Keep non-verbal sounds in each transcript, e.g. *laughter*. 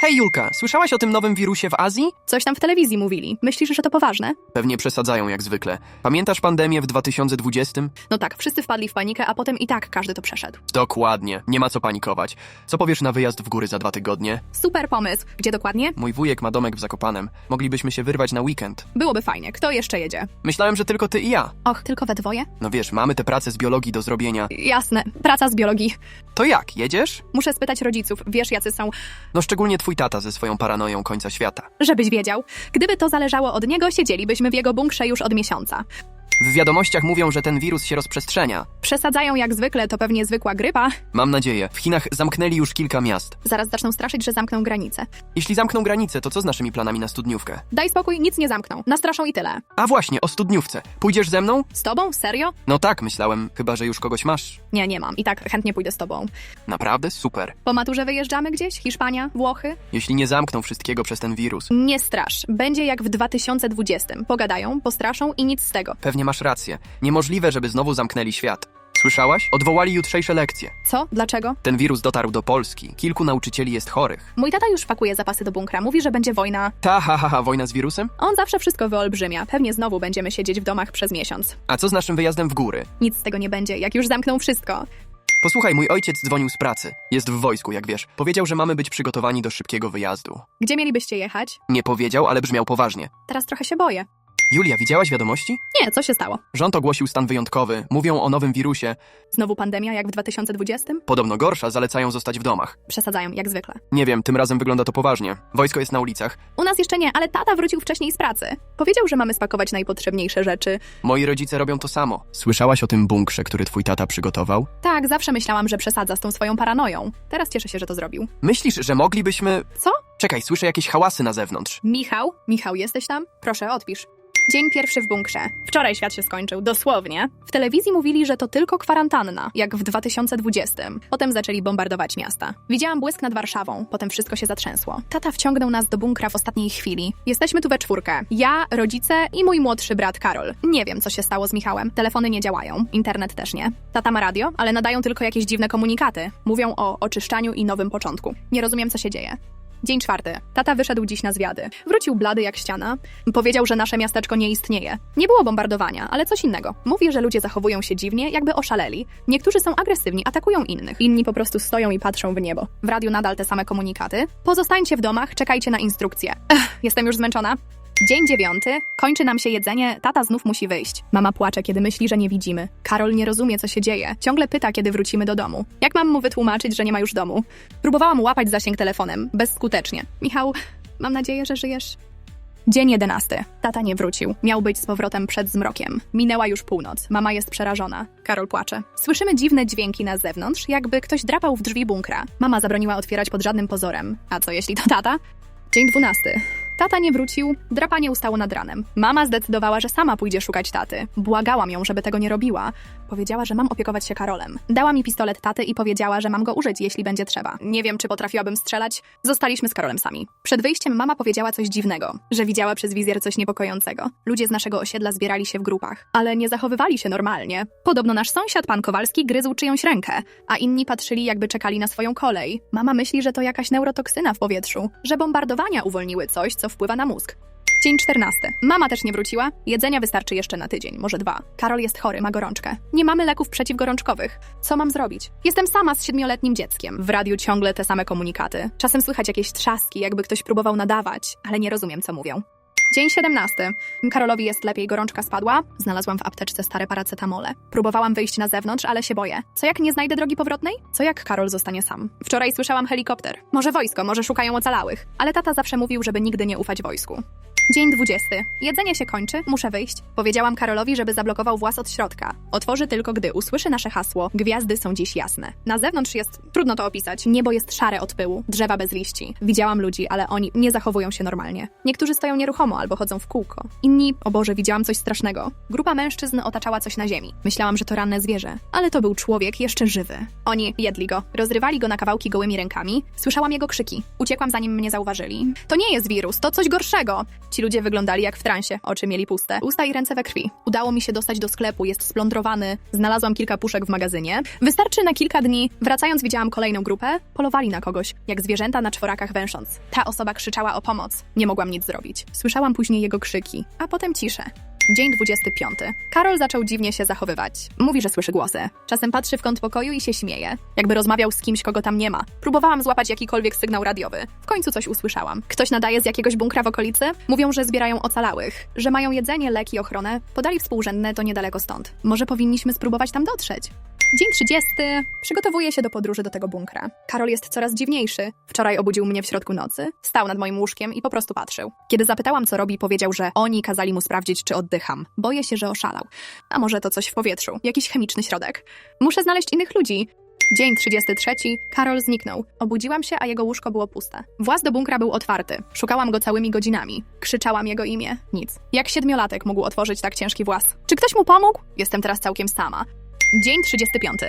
Hej Julka, słyszałaś o tym nowym wirusie w Azji? Coś tam w telewizji mówili. Myślisz, że to poważne? Pewnie przesadzają jak zwykle. Pamiętasz pandemię w 2020? No tak, wszyscy wpadli w panikę, a potem i tak każdy to przeszedł. Dokładnie, nie ma co panikować. Co powiesz na wyjazd w góry za dwa tygodnie? Super pomysł. Gdzie dokładnie? Mój wujek ma domek w Zakopanem. Moglibyśmy się wyrwać na weekend. Byłoby fajnie. Kto jeszcze jedzie? Myślałem, że tylko ty i ja. Och, tylko we dwoje? No wiesz, mamy tę pracę z biologii do zrobienia. Jasne, praca z biologii. To jak, jedziesz? Muszę spytać rodziców, wiesz jacy są, No szczególnie twój tata ze swoją paranoją końca świata. żebyś wiedział. Gdyby to zależało od niego, siedzielibyśmy w jego bunkrze już od miesiąca. W wiadomościach mówią, że ten wirus się rozprzestrzenia. Przesadzają jak zwykle, to pewnie zwykła grypa. Mam nadzieję. W Chinach zamknęli już kilka miast. Zaraz zaczną straszyć, że zamkną granice. Jeśli zamkną granice, to co z naszymi planami na studniówkę? Daj spokój, nic nie zamkną. Nastraszą i tyle. A właśnie, o studniówce. Pójdziesz ze mną? Z tobą? Serio? No tak, myślałem, chyba że już kogoś masz. Nie, nie mam. I tak chętnie pójdę z tobą. Naprawdę? Super. Po maturze wyjeżdżamy gdzieś? Hiszpania? Włochy? Jeśli nie zamkną wszystkiego przez ten wirus. Nie strasz. Będzie jak w 2020. Pogadają, postraszą i nic z tego. Pewnie masz rację. Niemożliwe, żeby znowu zamknęli świat. Słyszałaś? Odwołali jutrzejsze lekcje. Co? Dlaczego? Ten wirus dotarł do Polski. Kilku nauczycieli jest chorych. Mój tata już pakuje zapasy do bunkra. Mówi, że będzie wojna. Ta, ha, ha, ha, wojna z wirusem? On zawsze wszystko wyolbrzymia. Pewnie znowu będziemy siedzieć w domach przez miesiąc. A co z naszym wyjazdem w góry? Nic z tego nie będzie, jak już zamkną wszystko. Posłuchaj, mój ojciec dzwonił z pracy. Jest w wojsku, jak wiesz. Powiedział, że mamy być przygotowani do szybkiego wyjazdu. Gdzie mielibyście jechać? Nie powiedział, ale brzmiał poważnie. Teraz trochę się boję. Julia, widziałaś wiadomości? Nie, co się stało? Rząd ogłosił stan wyjątkowy. Mówią o nowym wirusie. Znowu pandemia jak w 2020? Podobno gorsza, zalecają zostać w domach. Przesadzają, jak zwykle. Nie wiem, tym razem wygląda to poważnie. Wojsko jest na ulicach. U nas jeszcze nie, ale tata wrócił wcześniej z pracy. Powiedział, że mamy spakować najpotrzebniejsze rzeczy. Moi rodzice robią to samo. Słyszałaś o tym bunkrze, który twój tata przygotował? Tak, zawsze myślałam, że przesadza z tą swoją paranoją. Teraz cieszę się, że to zrobił. Myślisz, że moglibyśmy... Co? Czekaj, słyszę jakieś hałasy na zewnątrz. Michał? Michał, jesteś tam? Proszę, odpisz. Dzień pierwszy w bunkrze. Wczoraj świat się skończył, dosłownie. W telewizji mówili, że to tylko kwarantanna, jak w 2020. Potem zaczęli bombardować miasta. Widziałam błysk nad Warszawą, potem wszystko się zatrzęsło. Tata wciągnął nas do bunkra w ostatniej chwili. Jesteśmy tu we czwórkę. Ja, rodzice i mój młodszy brat Karol. Nie wiem, co się stało z Michałem. Telefony nie działają, internet też nie. Tata ma radio, ale nadają tylko jakieś dziwne komunikaty. Mówią o oczyszczaniu i nowym początku. Nie rozumiem, co się dzieje. Dzień czwarty. Tata wyszedł dziś na zwiady. Wrócił blady jak ściana. Powiedział, że nasze miasteczko nie istnieje. Nie było bombardowania, ale coś innego. Mówi, że ludzie zachowują się dziwnie, jakby oszaleli. Niektórzy są agresywni, atakują innych. Inni po prostu stoją i patrzą w niebo. W radiu nadal te same komunikaty. Pozostańcie w domach, czekajcie na instrukcje. Ech, jestem już zmęczona. Dzień dziewiąty. Kończy nam się jedzenie, tata znów musi wyjść. Mama płacze, kiedy myśli, że nie widzimy. Karol nie rozumie, co się dzieje. Ciągle pyta, kiedy wrócimy do domu. Jak mam mu wytłumaczyć, że nie ma już domu? Próbowałam łapać zasięg telefonem. Bezskutecznie. Michał, mam nadzieję, że żyjesz. Dzień jedenasty. Tata nie wrócił. Miał być z powrotem przed zmrokiem. Minęła już północ. Mama jest przerażona. Karol płacze. Słyszymy dziwne dźwięki na zewnątrz, jakby ktoś drapał w drzwi bunkra. Mama zabroniła otwierać pod żadnym pozorem. A co jeśli to tata? Dzień dwunasty. Tata nie wrócił, drapanie ustało nad ranem. Mama zdecydowała, że sama pójdzie szukać taty. Błagałam ją, żeby tego nie robiła. Powiedziała, że mam opiekować się Karolem. Dała mi pistolet taty i powiedziała, że mam go użyć, jeśli będzie trzeba. Nie wiem, czy potrafiłabym strzelać. Zostaliśmy z Karolem sami. Przed wyjściem mama powiedziała coś dziwnego, że widziała przez wizjer coś niepokojącego. Ludzie z naszego osiedla zbierali się w grupach, ale nie zachowywali się normalnie. Podobno nasz sąsiad, pan Kowalski, gryzł czyjąś rękę, a inni patrzyli, jakby czekali na swoją kolej. Mama myśli, że to jakaś neurotoksyna w powietrzu, że bombardowania uwolniły coś, co wpływa na mózg. Dzień czternasty. Mama też nie wróciła. Jedzenia wystarczy jeszcze na tydzień, może dwa. Karol jest chory, ma gorączkę. Nie mamy leków przeciwgorączkowych. Co mam zrobić? Jestem sama z siedmioletnim dzieckiem. W radiu ciągle te same komunikaty. Czasem słychać jakieś trzaski, jakby ktoś próbował nadawać, ale nie rozumiem, co mówią. Dzień 17. Karolowi jest lepiej, gorączka spadła. Znalazłam w apteczce stare paracetamole. Próbowałam wyjść na zewnątrz, ale się boję. Co jak nie znajdę drogi powrotnej? Co jak Karol zostanie sam? Wczoraj słyszałam helikopter. Może wojsko, może szukają ocalałych. Ale tata zawsze mówił, żeby nigdy nie ufać wojsku. Dzień 20. Jedzenie się kończy, muszę wyjść. Powiedziałam Karolowi, żeby zablokował włas od środka. Otworzy tylko, gdy usłyszy nasze hasło. Gwiazdy są dziś jasne. Na zewnątrz jest trudno to opisać. Niebo jest szare od pyłu, drzewa bez liści. Widziałam ludzi, ale oni nie zachowują się normalnie. Niektórzy stoją nieruchomo albo chodzą w kółko. Inni, o Boże, widziałam coś strasznego. Grupa mężczyzn otaczała coś na ziemi. Myślałam, że to ranne zwierzę, ale to był człowiek jeszcze żywy. Oni jedli go, rozrywali go na kawałki gołymi rękami. Słyszałam jego krzyki. Uciekłam zanim mnie zauważyli. To nie jest wirus, to coś gorszego. Ci ludzie wyglądali jak w transie, oczy mieli puste, usta i ręce we krwi. Udało mi się dostać do sklepu, jest splądrowany, znalazłam kilka puszek w magazynie. Wystarczy na kilka dni, wracając widziałam kolejną grupę, polowali na kogoś, jak zwierzęta na czworakach węsząc. Ta osoba krzyczała o pomoc, nie mogłam nic zrobić. Słyszałam później jego krzyki, a potem ciszę. Dzień 25. Karol zaczął dziwnie się zachowywać. Mówi, że słyszy głosy. Czasem patrzy w kąt pokoju i się śmieje. Jakby rozmawiał z kimś, kogo tam nie ma. Próbowałam złapać jakikolwiek sygnał radiowy. W końcu coś usłyszałam. Ktoś nadaje z jakiegoś bunkra w okolicy? Mówią, że zbierają ocalałych. Że mają jedzenie, leki, ochronę. Podali współrzędne to niedaleko stąd. Może powinniśmy spróbować tam dotrzeć. Dzień 30. Przygotowuję się do podróży do tego bunkra. Karol jest coraz dziwniejszy. Wczoraj obudził mnie w środku nocy, stał nad moim łóżkiem i po prostu patrzył. Kiedy zapytałam, co robi, powiedział, że oni kazali mu sprawdzić, czy oddycham. Boję się, że oszalał. A może to coś w powietrzu, jakiś chemiczny środek. Muszę znaleźć innych ludzi. Dzień 33. Karol zniknął. Obudziłam się, a jego łóżko było puste. Właz do bunkra był otwarty. Szukałam go całymi godzinami. Krzyczałam jego imię. Nic. Jak siedmiolatek mógł otworzyć tak ciężki właz? Czy ktoś mu pomógł? Jestem teraz całkiem sama. Dzień 35.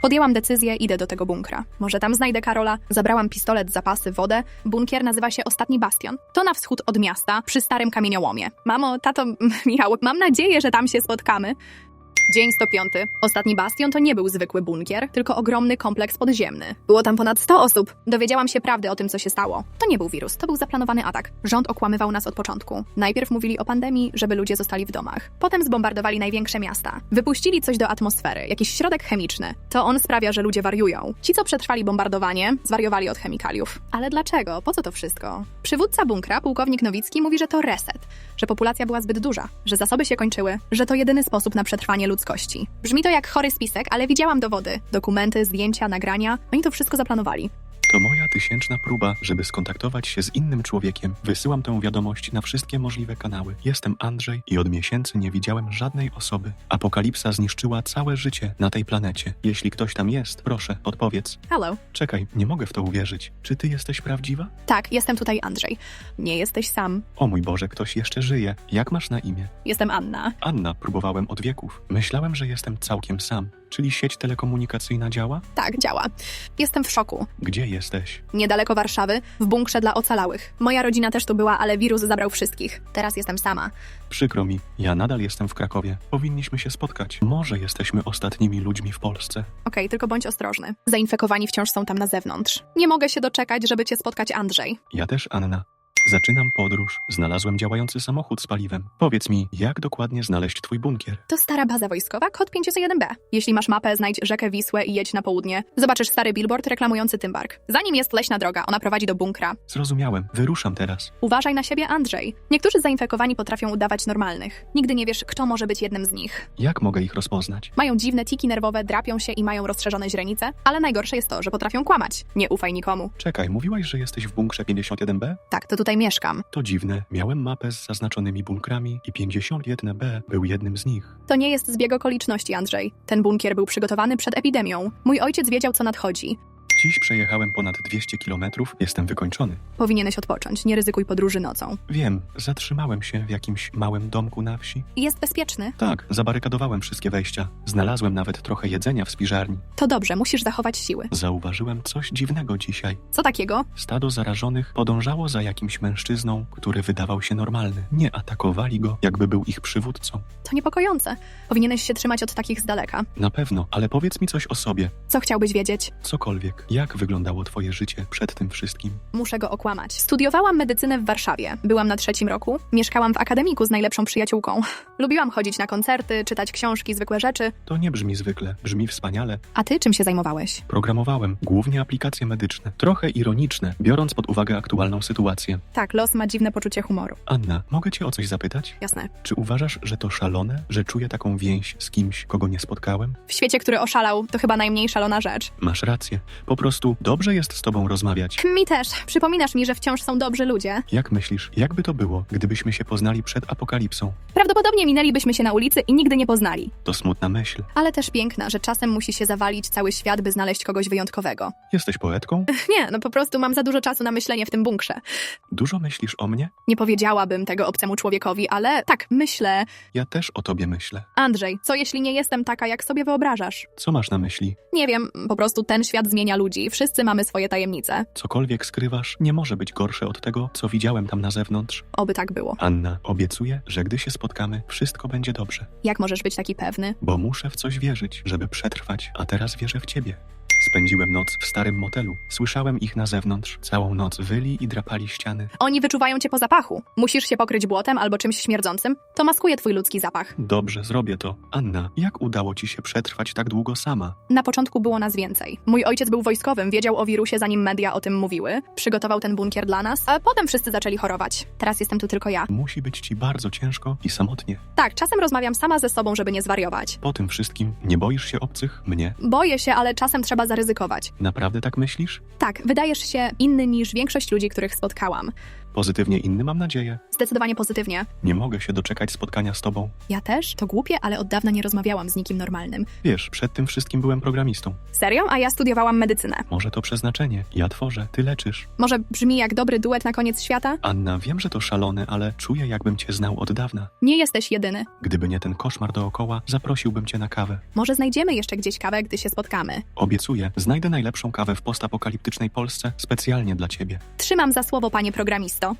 Podjęłam decyzję, idę do tego bunkra. Może tam znajdę Karola. Zabrałam pistolet, zapasy, wodę. Bunkier nazywa się Ostatni Bastion. To na wschód od miasta, przy starym kamieniołomie. Mamo, tato, *laughs* Michał, mam nadzieję, że tam się spotkamy. Dzień 105. Ostatni bastion to nie był zwykły bunkier, tylko ogromny kompleks podziemny. Było tam ponad 100 osób. Dowiedziałam się prawdy o tym, co się stało. To nie był wirus, to był zaplanowany atak. Rząd okłamywał nas od początku. Najpierw mówili o pandemii, żeby ludzie zostali w domach. Potem zbombardowali największe miasta. Wypuścili coś do atmosfery, jakiś środek chemiczny. To on sprawia, że ludzie wariują. Ci, co przetrwali bombardowanie, zwariowali od chemikaliów. Ale dlaczego? Po co to wszystko? Przywódca bunkra, pułkownik Nowicki, mówi, że to reset, że populacja była zbyt duża, że zasoby się kończyły, że to jedyny sposób na przetrwanie ludzkości. Brzmi to jak chory spisek, ale widziałam dowody, dokumenty, zdjęcia, nagrania. Oni to wszystko zaplanowali. To moja tysięczna próba, żeby skontaktować się z innym człowiekiem. Wysyłam tę wiadomość na wszystkie możliwe kanały. Jestem Andrzej i od miesięcy nie widziałem żadnej osoby. Apokalipsa zniszczyła całe życie na tej planecie. Jeśli ktoś tam jest, proszę, odpowiedz. Hello. Czekaj, nie mogę w to uwierzyć. Czy ty jesteś prawdziwa? Tak, jestem tutaj Andrzej. Nie jesteś sam. O mój Boże, ktoś jeszcze żyje. Jak masz na imię? Jestem Anna. Anna, próbowałem od wieków. Myślałem, że jestem całkiem sam. Czyli sieć telekomunikacyjna działa? Tak, działa. Jestem w szoku. Gdzie jesteś? Niedaleko Warszawy, w bunkrze dla ocalałych. Moja rodzina też tu była, ale wirus zabrał wszystkich. Teraz jestem sama. Przykro mi, ja nadal jestem w Krakowie. Powinniśmy się spotkać. Może jesteśmy ostatnimi ludźmi w Polsce. Okej, tylko bądź ostrożny. Zainfekowani wciąż są tam na zewnątrz. Nie mogę się doczekać, żeby cię spotkać, Andrzej. Ja też, Anna. Zaczynam podróż. Znalazłem działający samochód z paliwem. Powiedz mi, jak dokładnie znaleźć twój bunkier? To stara baza wojskowa, kod 501B. Jeśli masz mapę, znajdź rzekę Wisłę i jedź na południe. Zobaczysz stary billboard reklamujący Tymbark. Za nim jest leśna droga, ona prowadzi do bunkra. Zrozumiałem. Wyruszam teraz. Uważaj na siebie, Andrzej. Niektórzy zainfekowani potrafią udawać normalnych. Nigdy nie wiesz, kto może być jednym z nich. Jak mogę ich rozpoznać? Mają dziwne tiki nerwowe, drapią się i mają rozszerzone źrenice, ale najgorsze jest to, że potrafią kłamać. Nie ufaj nikomu. Czekaj, mówiłaś, że jesteś w bunkrze 51B? Tak, to tutaj mieszkam. To dziwne. Miałem mapę z zaznaczonymi bunkrami i 51B był jednym z nich. To nie jest zbieg okoliczności, Andrzej. Ten bunkier był przygotowany przed epidemią. Mój ojciec wiedział, co nadchodzi. Dziś przejechałem ponad 200 kilometrów. Jestem wykończony. Powinieneś odpocząć, nie ryzykuj podróży nocą. Wiem, zatrzymałem się w jakimś małym domku na wsi. Jest bezpieczny? Tak, zabarykadowałem wszystkie wejścia. Znalazłem nawet trochę jedzenia w spiżarni. To dobrze, musisz zachować siły. Zauważyłem coś dziwnego dzisiaj. Co takiego? Stado zarażonych podążało za jakimś mężczyzną, który wydawał się normalny. Nie atakowali go, jakby był ich przywódcą. To niepokojące. Powinieneś się trzymać od takich z daleka. Na pewno, ale powiedz mi coś o sobie. Co chciałbyś wiedzieć? Cokolwiek. Jak wyglądało twoje życie przed tym wszystkim? Muszę go okłamać. Studiowałam medycynę w Warszawie. Byłam na trzecim roku. Mieszkałam w akademiku z najlepszą przyjaciółką. *laughs* Lubiłam chodzić na koncerty, czytać książki, zwykłe rzeczy. To nie brzmi zwykle, brzmi wspaniale. A ty czym się zajmowałeś? Programowałem głównie aplikacje medyczne. Trochę ironiczne, biorąc pod uwagę aktualną sytuację. Tak, los ma dziwne poczucie humoru. Anna, mogę cię o coś zapytać? Jasne. Czy uważasz, że to szalone, że czuję taką więź z kimś, kogo nie spotkałem? W świecie, który oszalał, to chyba najmniej szalona rzecz. Masz rację. Po prostu dobrze jest z tobą rozmawiać. Mi też. Przypominasz mi, że wciąż są dobrzy ludzie. Jak myślisz, jakby to było, gdybyśmy się poznali przed apokalipsą? Prawdopodobnie minęlibyśmy się na ulicy i nigdy nie poznali. To smutna myśl. Ale też piękna, że czasem musi się zawalić cały świat, by znaleźć kogoś wyjątkowego. Jesteś poetką? *laughs* Nie, no po prostu mam za dużo czasu na myślenie w tym bunkrze. Dużo myślisz o mnie? Nie powiedziałabym tego obcemu człowiekowi, ale tak, myślę. Ja też o tobie myślę. Andrzej, co jeśli nie jestem taka, jak sobie wyobrażasz? Co masz na myśli? Nie wiem, po prostu ten świat zmienia ludzi. Ludzi, wszyscy mamy swoje tajemnice. Cokolwiek skrywasz, nie może być gorsze od tego, co widziałem tam na zewnątrz. Oby tak było. Anna, obiecuję, że gdy się spotkamy, wszystko będzie dobrze. Jak możesz być taki pewny? Bo muszę w coś wierzyć, żeby przetrwać, a teraz wierzę w ciebie. Spędziłem noc w starym motelu. Słyszałem ich na zewnątrz. Całą noc wyli i drapali ściany. Oni wyczuwają cię po zapachu. Musisz się pokryć błotem albo czymś śmierdzącym. To maskuje twój ludzki zapach. Dobrze, zrobię to. Anna, jak udało ci się przetrwać tak długo sama? Na początku było nas więcej. Mój ojciec był wojskowym, wiedział o wirusie zanim media o tym mówiły. Przygotował ten bunkier dla nas, a potem wszyscy zaczęli chorować. Teraz jestem tu tylko ja. Musi być ci bardzo ciężko i samotnie. Tak, czasem rozmawiam sama ze sobą, żeby nie zwariować. Po tym wszystkim nie boisz się obcych? Mnie? Boję się, ale czasem trzeba zaryzykować. Naprawdę tak myślisz? Tak, wydajesz się inny niż większość ludzi, których spotkałam. Pozytywnie inny mam nadzieję. Zdecydowanie pozytywnie. Nie mogę się doczekać spotkania z tobą. Ja też? To głupie, ale od dawna nie rozmawiałam z nikim normalnym. Wiesz, przed tym wszystkim byłem programistą. Serio? A ja studiowałam medycynę. Może to przeznaczenie. Ja tworzę, ty leczysz. Może brzmi jak dobry duet na koniec świata? Anna, wiem, że to szalone, ale czuję, jakbym cię znał od dawna. Nie jesteś jedyny. Gdyby nie ten koszmar dookoła, zaprosiłbym cię na kawę. Może znajdziemy jeszcze gdzieś kawę, gdy się spotkamy. Obiecuję, znajdę najlepszą kawę w postapokaliptycznej Polsce specjalnie dla ciebie. Trzymam za słowo, panie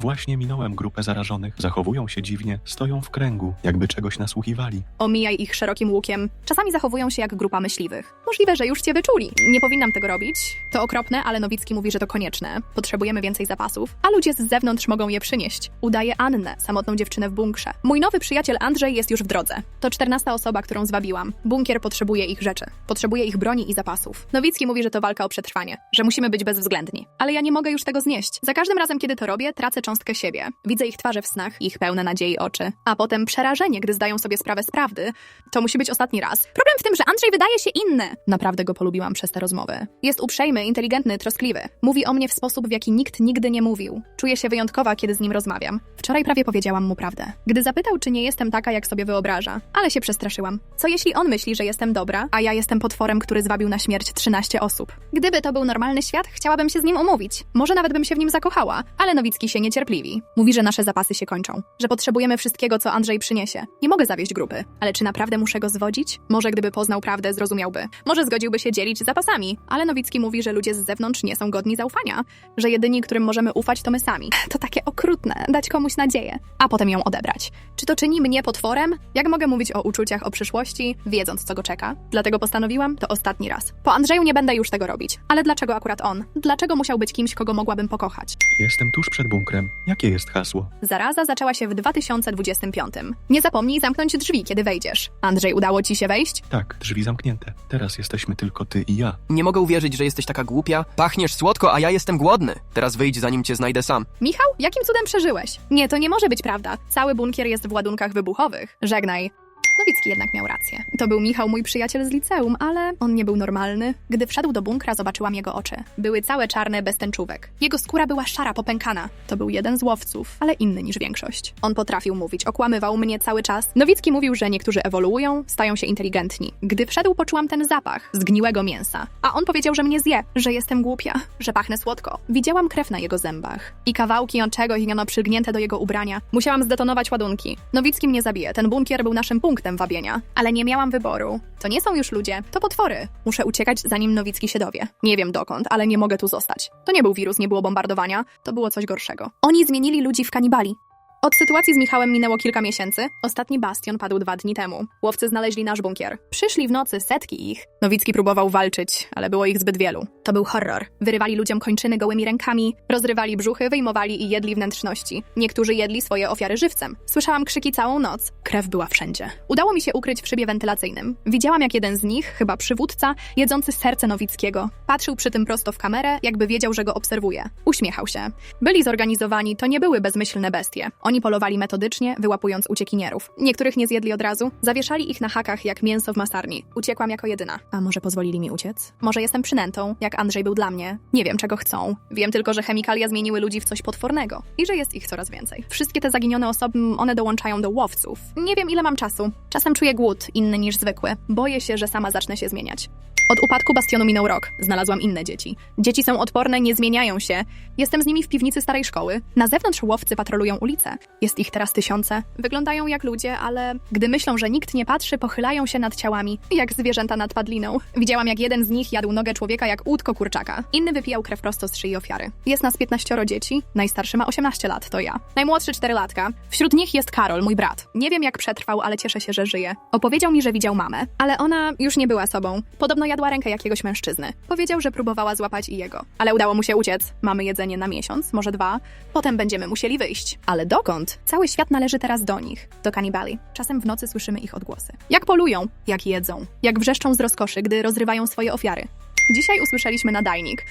Właśnie minąłem grupę zarażonych. Zachowują się dziwnie, stoją w kręgu, jakby czegoś nasłuchiwali. Omijaj ich szerokim łukiem. Czasami zachowują się jak grupa myśliwych. Możliwe, że już cię wyczuli. Nie powinnam tego robić. To okropne, ale Nowicki mówi, że to konieczne. Potrzebujemy więcej zapasów, a ludzie z zewnątrz mogą je przynieść. Udaje Annę, samotną dziewczynę w bunkrze. Mój nowy przyjaciel Andrzej jest już w drodze. To czternasta osoba, którą zwabiłam. Bunkier potrzebuje ich rzeczy. Potrzebuje ich broni i zapasów. Nowicki mówi, że to walka o przetrwanie, że musimy być bezwzględni. Ale ja nie mogę już tego znieść. Za każdym razem, kiedy to robię, tracę cząstkę siebie. Widzę ich twarze w snach, ich pełne nadziei oczy, a potem przerażenie, gdy zdają sobie sprawę z prawdy. To musi być ostatni raz. Problem w tym, że Andrzej wydaje się inny. Naprawdę go polubiłam przez te rozmowy. Jest uprzejmy, inteligentny, troskliwy. Mówi o mnie w sposób, w jaki nikt nigdy nie mówił. Czuję się wyjątkowa, kiedy z nim rozmawiam. Wczoraj prawie powiedziałam mu prawdę. Gdy zapytał, czy nie jestem taka, jak sobie wyobraża, ale się przestraszyłam. Co jeśli on myśli, że jestem dobra, a ja jestem potworem, który zwabił na śmierć 13 osób? Gdyby to był normalny świat, chciałabym się z nim umówić. Może nawet bym się w nim zakochała, ale Nowicki się niecierpliwi. Mówi, że nasze zapasy się kończą, że potrzebujemy wszystkiego, co Andrzej przyniesie. Nie mogę zawieść grupy, ale czy naprawdę muszę go zwodzić? Może gdyby poznał prawdę, zrozumiałby. Może zgodziłby się dzielić zapasami, ale Nowicki mówi, że ludzie z zewnątrz nie są godni zaufania, że jedyni, którym możemy ufać, to my sami. To takie okrutne, dać komuś nadzieję, a potem ją odebrać. Czy to czyni mnie potworem? Jak mogę mówić o uczuciach, o przyszłości, wiedząc, co go czeka? Dlatego postanowiłam, to ostatni raz. Po Andrzeju nie będę już tego robić. Ale dlaczego akurat on? Dlaczego musiał być kimś, kogo mogłabym pokochać? Jestem tuż przed bunkrem. Jakie jest hasło? Zaraza zaczęła się w 2025. Nie zapomnij zamknąć drzwi, kiedy wejdziesz. Andrzej, udało ci się wejść? Tak, drzwi zamknięte. Teraz jesteśmy tylko ty i ja. Nie mogę uwierzyć, że jesteś taka głupia. Pachniesz słodko, a ja jestem głodny. Teraz wyjdź, zanim cię znajdę sam. Michał, jakim cudem przeżyłeś? Nie, to nie może być prawda. Cały bunkier jest w ładunkach wybuchowych. Żegnaj. Nowicki jednak miał rację. To był Michał, mój przyjaciel z liceum, ale on nie był normalny. Gdy wszedł do bunkra, zobaczyłam jego oczy. Były całe czarne, bez tęczówek. Jego skóra była szara, popękana. To był jeden z łowców, ale inny niż większość. On potrafił mówić, okłamywał mnie cały czas. Nowicki mówił, że niektórzy ewoluują, stają się inteligentni. Gdy wszedł, poczułam ten zapach zgniłego mięsa. A on powiedział, że mnie zje, że jestem głupia, że pachnę słodko. Widziałam krew na jego zębach i kawałki on czegoś iniono przygnięte do jego ubrania. Musiałam zdetonować ładunki. Nowicki mnie zabije. Ten bunkier był naszym punktem wabienia, ale nie miałam wyboru. To nie są już ludzie, to potwory. Muszę uciekać, zanim Nowicki się dowie. Nie wiem dokąd, ale nie mogę tu zostać. To nie był wirus, nie było bombardowania, to było coś gorszego. Oni zmienili ludzi w kanibali. Od sytuacji z Michałem minęło kilka miesięcy. Ostatni bastion padł dwa dni temu. Łowcy znaleźli nasz bunkier. Przyszli w nocy setki ich. Nowicki próbował walczyć, ale było ich zbyt wielu. To był horror. Wyrywali ludziom kończyny gołymi rękami, rozrywali brzuchy, wyjmowali i jedli wnętrzności. Niektórzy jedli swoje ofiary żywcem. Słyszałam krzyki całą noc. Krew była wszędzie. Udało mi się ukryć w szybie wentylacyjnym. Widziałam, jak jeden z nich, chyba przywódca, jedzący serce Nowickiego, patrzył przy tym prosto w kamerę, jakby wiedział, że go obserwuje. Uśmiechał się. Byli zorganizowani, to nie były bezmyślne bestie. Oni polowali metodycznie, wyłapując uciekinierów. Niektórych nie zjedli od razu, zawieszali ich na hakach jak mięso w masarni. Uciekłam jako jedyna. A może pozwolili mi uciec? Może jestem przynętą, jak Andrzej był dla mnie? Nie wiem, czego chcą. Wiem tylko, że chemikalia zmieniły ludzi w coś potwornego i że jest ich coraz więcej. Wszystkie te zaginione osoby, one dołączają do łowców. Nie wiem, ile mam czasu. Czasem czuję głód, inny niż zwykły. Boję się, że sama zacznę się zmieniać. Od upadku bastionu minął rok. Znalazłam inne dzieci. Dzieci są odporne, nie zmieniają się. Jestem z nimi w piwnicy starej szkoły. Na zewnątrz łowcy patrolują ulice. Jest ich teraz tysiące. Wyglądają jak ludzie, ale gdy myślą, że nikt nie patrzy, pochylają się nad ciałami, jak zwierzęta nad padliną. Widziałam, jak jeden z nich jadł nogę człowieka jak łódko kurczaka. Inny wypijał krew prosto z szyi ofiary. Jest nas 15 dzieci, najstarszy ma 18 lat, to ja. Najmłodszy 4 latka. Wśród nich jest Karol, mój brat. Nie wiem jak przetrwał, ale cieszę się, że żyje. Opowiedział mi, że widział mamę, ale ona już nie była sobą. Podobno jadła rękę jakiegoś mężczyzny. Powiedział, że próbowała złapać i jego. Ale udało mu się uciec. Mamy jedzenie na miesiąc, może dwa. Potem będziemy musieli wyjść. Ale dokąd? Cały świat należy teraz do nich. Do kanibali. Czasem w nocy słyszymy ich odgłosy. Jak polują, jak jedzą, jak wrzeszczą z rozkoszy, gdy rozrywają swoje ofiary. Dzisiaj usłyszeliśmy nadajnik.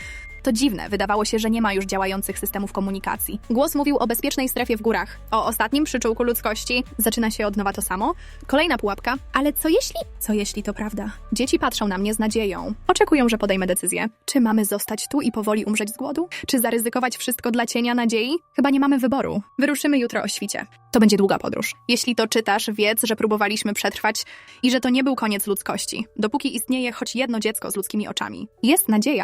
To dziwne, wydawało się, że nie ma już działających systemów komunikacji. Głos mówił o bezpiecznej strefie w górach, o ostatnim przyczółku ludzkości. Zaczyna się od nowa to samo. Kolejna pułapka. Ale co jeśli? Co jeśli to prawda? Dzieci patrzą na mnie z nadzieją. Oczekują, że podejmę decyzję. Czy mamy zostać tu i powoli umrzeć z głodu? Czy zaryzykować wszystko dla cienia nadziei? Chyba nie mamy wyboru. Wyruszymy jutro o świcie. To będzie długa podróż. Jeśli to czytasz, wiedz, że próbowaliśmy przetrwać i że to nie był koniec ludzkości. Dopóki istnieje choć jedno dziecko z ludzkimi oczami. Jest nadzieja.